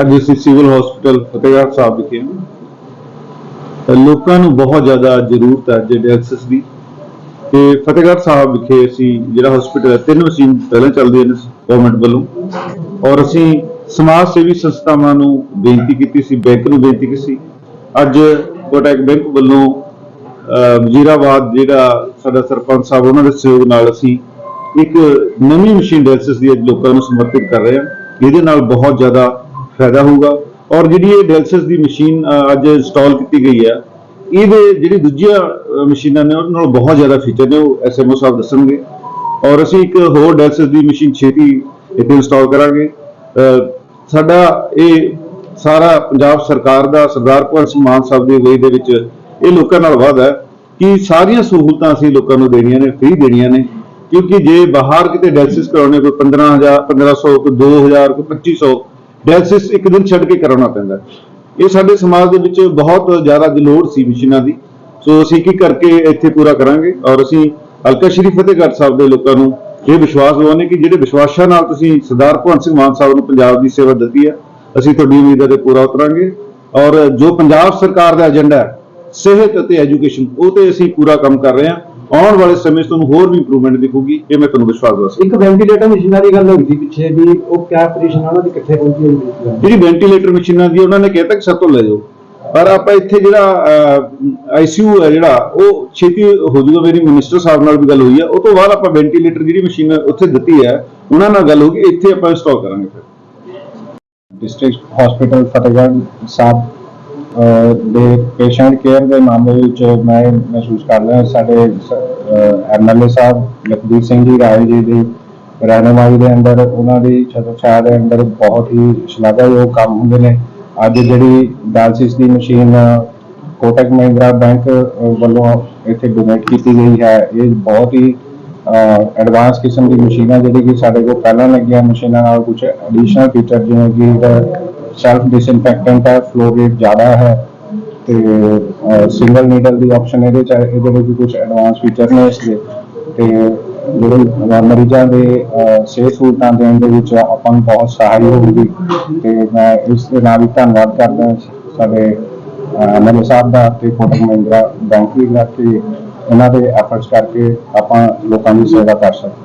ਅੱਜ ਅਸੀਂ civil hospital Fatehgarh Sahib ਵਿਖੇ ਹਾਂ। ਲੋਕਾਂ ਨੂੰ ਬਹੁਤ ਜ਼ਿਆਦਾ ਜ਼ਰੂਰਤ ਹੈ ਜੇ ਡਾਇਲਸਿਸ ਦੀ। ਤੇ ਫਤਿਹਗੜ੍ਹ ਸਾਹਿਬ ਵਿਖੇ ਅਸੀਂ ਜਿਹੜਾ ਹਸਪੀਟਲ ਹੈ, ਤਿੰਨ ਮਸ਼ੀਨ ਪਹਿਲਾਂ ਚੱਲਦੀਆਂ ਨੇ ਗਵਰਨਮੈਂਟ ਵੱਲੋਂ। ਔਰ ਅਸੀਂ ਸਮਾਜ ਸੇਵੀ ਸੰਸਥਾਵਾਂ ਨੂੰ ਬੇਨਤੀ ਕੀਤੀ ਸੀ, ਬੈਂਕ ਨੂੰ ਬੇਨਤੀ ਕੀਤੀ ਸੀ। ਅੱਜ ਕੋਟਕ ਬੈਂਕ ਵੱਲੋਂ ਵਜ਼ੀਰਾਬਾਦ ਜਿਹੜਾ ਸਾਡਾ ਸਰਪੰਚ ਸਾਹਿਬ, ਉਹਨਾਂ ਦੇ ਸਹਿਯੋਗ ਨਾਲ ਅਸੀਂ ਇੱਕ ਨਵੀਂ ਮਸ਼ੀਨ ਡਾਇਲਸਿਸ ਦੀ ਅੱਜ ਲੋਕਾਂ ਨੂੰ ਸਮਰਪਿਤ ਕਰ ਰਹੇ ਹਾਂ। ਇਹਦੇ ਨਾਲ ਬਹੁਤ ਜ਼ਿਆਦਾ ਫਾਇਦਾ ਹੋਊਗਾ। ਔਰ ਜਿਹੜੀ ਇਹ ਡੈਲਸਿਸ ਦੀ ਮਸ਼ੀਨ ਅੱਜ ਇੰਸਟਾਲ ਕੀਤੀ ਗਈ ਹੈ, ਇਹਦੇ ਜਿਹੜੀ ਦੂਜੀਆਂ ਮਸ਼ੀਨਾਂ ਨੇ, ਉਹਨਾਂ ਨਾਲ ਬਹੁਤ ਜ਼ਿਆਦਾ ਫੀਚਰ ਨੇ, ਉਹ ਐਸਐਮਓ ਸਾਹਿਬ ਦੱਸਣਗੇ। ਔਰ ਅਸੀਂ ਇੱਕ ਹੋਰ ਡੈਲਸਿਸ ਦੀ ਮਸ਼ੀਨ ਛੇਤੀ ਇੱਥੇ ਇੰਸਟਾਲ ਕਰਾਂਗੇ। ਸਾਡਾ ਇਹ ਸਾਰਾ ਪੰਜਾਬ ਸਰਕਾਰ ਦਾ, ਸਰਦਾਰ ਭਗਵੰਤ ਸਿੰਘ ਮਾਨ ਸਾਹਿਬ ਦੀ ਅਗਵਾਈ ਦੇ ਵਿੱਚ ਇਹ ਲੋਕਾਂ ਨਾਲ ਵਾਅਦਾ ਹੈ ਕਿ ਸਾਰੀਆਂ ਸਹੂਲਤਾਂ ਅਸੀਂ ਲੋਕਾਂ ਨੂੰ ਦੇਣੀਆਂ ਨੇ ਫ੍ਰੀ ਦੇਣੀਆਂ ਨੇ। ਕਿਉਂਕਿ ਜੇ ਬਾਹਰ ਕਿਤੇ ਡੈਲਸਿਸ ਕਰਾਉਣੇ, ਕੋਈ 15000 1500 ਕੋਈ 2000 ਕੋਈ 2500 ਡਾਇਲਸਿਸ ਇੱਕ ਦਿਨ ਛੱਡ ਕੇ ਕਰਾਉਣਾ ਪੈਂਦਾ ਇਹ ਸਾਡੇ ਸਮਾਜ ਦੇ ਵਿੱਚ ਬਹੁਤ ਜ਼ਿਆਦਾ ਲੋੜ ਸੀ ਮਸ਼ੀਨਾਂ ਦੀ। ਸੋ ਅਸੀਂ ਕੀ ਕਰਕੇ ਇੱਥੇ ਪੂਰਾ ਕਰਾਂਗੇ? ਔਰ ਅਸੀਂ ਹਲਕਾ ਸ਼੍ਰੀ ਫਤਿਹਗੜ੍ਹ ਸਾਹਿਬ ਦੇ ਲੋਕਾਂ ਨੂੰ ਇਹ ਵਿਸ਼ਵਾਸ ਦਿਵਾਉਂਦੇ ਕਿ ਜਿਹੜੇ ਵਿਸ਼ਵਾਸਾਂ ਨਾਲ ਤੁਸੀਂ ਸਰਦਾਰ ਭਗਵੰਤ ਸਿੰਘ ਮਾਨ ਸਾਹਿਬ ਨੂੰ ਪੰਜਾਬ ਦੀ ਸੇਵਾ ਦਿੱਤੀ ਹੈ, ਅਸੀਂ ਤੁਹਾਡੀ ਉਮੀਦਾਂ ਤੇ ਪੂਰਾ ਉਤਰਾਂਗੇ। ਔਰ ਜੋ ਪੰਜਾਬ ਸਰਕਾਰ ਦਾ ਏਜੰਡਾ ਹੈ, ਸਿਹਤ ਅਤੇ ਐਜੂਕੇਸ਼ਨ, ਉਹ ਤੇ ਅਸੀਂ ਪੂਰਾ ਕੰਮ ਕਰ ਰਹੇ ਹਾਂ। ਆਉਣ ਵਾਲੇ ਸਮੇਂ 'ਚ ਤੁਹਾਨੂੰ ਹੋਰ ਵੀ ਇੰਪਰੂਵਮੈਂਟ ਦਿਖੂਗੀ ਇਹ ਮੈਂ ਤੁਹਾਨੂੰ ਵਿਸ਼ਵਾਸ ਦਵਾ ਸਕਦਾ ਇੱਕ ਵੈਂਟੀਲੇਟਰ ਮਸ਼ੀਨਾਂ ਦੀ ਗੱਲ ਹੋਈ ਸੀ ਪਿੱਛੇ ਵੀ ਉਹ ਕਿਆ ਪੋਜੀਸ਼ਨ ਉਹਨਾਂ ਦੀ ਕਿੱਥੇ ਪਹੁੰਚੀ ਹੋਈ ਹੈ ਜਿਹੜੀ ਵੈਂਟੀਲੇਟਰ ਮਸ਼ੀਨਾਂ ਦੀ ਉਹਨਾਂ ਨੇ ਕਹਿਤਾ ਕਿ ਸਾਤੋਂ ਲੈ ਜਾਓ। ਪਰ ਆਪਾਂ ਇੱਥੇ ਜਿਹੜਾ ਆਈਸੀਯੂ ਹੈ ਜਿਹੜਾ ਉਹ ਛੇਤੀ ਹੋ ਜਾਊਗਾ ਮੇਰੀ ਮਿਨਿਸਟਰ ਸਾਹਿਬ ਨਾਲ ਵੀ ਗੱਲ ਹੋਈ ਹੈ ਉਹ ਤੋਂ ਬਾਅਦ ਆਪਾਂ ਵੈਂਟੀਲੇਟਰ ਜਿਹੜੀ ਮਸ਼ੀਨ ਉੱਥੇ ਦਿੱਤੀ ਹੈ ਉਹਨਾਂ ਨਾਲ ਗੱਲ ਹੋਊਗੀ। ਇੱਥੇ ਆਪਾਂ ਇੰਸਟਾਲ ਕਰਾਂਗੇ ਫਿਰ। ਡਿਸਟ੍ਰਿਕਟ ਹਸਪੀਟਲ ਫਤਿਹਗੜ੍ਹ ਸਾਹਿਬ ਦੇ ਪੇਸ਼ੈਂਟ ਕੇਅਰ ਦੇ ਮਾਮਲੇ ਵਿੱਚ ਮੈਂ ਮਹਿਸੂਸ ਕਰ ਰਿਹਾ ਸਾਡੇ ਐਮਐਲਏ ਸਾਹਿਬ, ਲਖਬੀਰ ਸਿੰਘ ਜੀ, ਰਾਏ ਜੀ ਦੀ ਰਹਿਨੁਮਾਈ ਦੇ ਅੰਦਰ, ਉਹਨਾਂ ਦੀ ਛਤਰਛਾਇਆ ਦੇ ਅੰਦਰ ਬਹੁਤ ਹੀ ਸ਼ਲਾਘਾਯੋਗ ਕੰਮ ਹੁੰਦੇ ਨੇ। ਅੱਜ ਜਿਹੜੀ ਡਾਲਸਿਸ ਦੀ ਮਸ਼ੀਨ, ਕੋਟਕ ਮਹਿੰਦਰਾ ਬੈਂਕ ਵੱਲੋਂ ਇੱਥੇ ਡੋਨੇਟ ਕੀਤੀ ਗਈ ਹੈ, ਇਹ ਬਹੁਤ ਹੀ ਐਡਵਾਂਸ ਕਿਸਮ ਦੀ ਮਸ਼ੀਨਾਂ ਜਿਹੜੀ ਕਿ ਸਾਡੇ ਕੋਲ ਪਹਿਲਾਂ ਲੱਗੀਆਂ ਮਸ਼ੀਨਾਂ ਨਾਲ ਕੁਝ ਐਡੀਸ਼ਨਲ ਫੀਚਰ ਜਿਵੇਂ ਕਿ ਸੈਲਫ ਡਿਸਇਨਫੈਕਟੈਂਟ ਹੈ ਫਲੋ ਰੇਟ ਜ਼ਿਆਦਾ ਹੈ ਤੇ ਸਿੰਗਲ ਨੀਡਲ ਦੀ ਆਪਸ਼ਨ ਇਹਦੇ ਚ ਹੈ, ਇਹਦੇ ਵਿੱਚ ਕੁਝ ਐਡਵਾਂਸ ਫੀਚਰ ਨੇ ਇਸ ਦੇ। ਤੇ ਜਿਹੜੇ ਮਰੀਜ਼ਾਂ ਦੇ ਸਿਹਤ ਸਹੂਲਤਾਂ ਦੇਣ ਦੇ ਵਿੱਚ ਆਪਾਂ ਨੂੰ ਬਹੁਤ ਸਹਾਈ ਹੋਊਗੀ। ਤੇ ਮੈਂ ਇਸ ਦੇ ਨਾਲ ਹੀ ਧੰਨਵਾਦ ਕਰਦਾ ਸਾਡੇ ਐਮਐਲਏ ਸਾਹਿਬ ਦਾ ਤੇ ਕੋਟਕ ਮਹਿੰਦਰਾ ਬੈਂਕ ਵੀ ਦਾ ਕਿ ਇਹਨਾਂ ਦੇ ਐਫਰਟਸ ਕਰਕੇ ਆਪਾਂ ਲੋਕਾਂ ਦੀ ਸੇਵਾ ਕਰ ਸਕਦੇ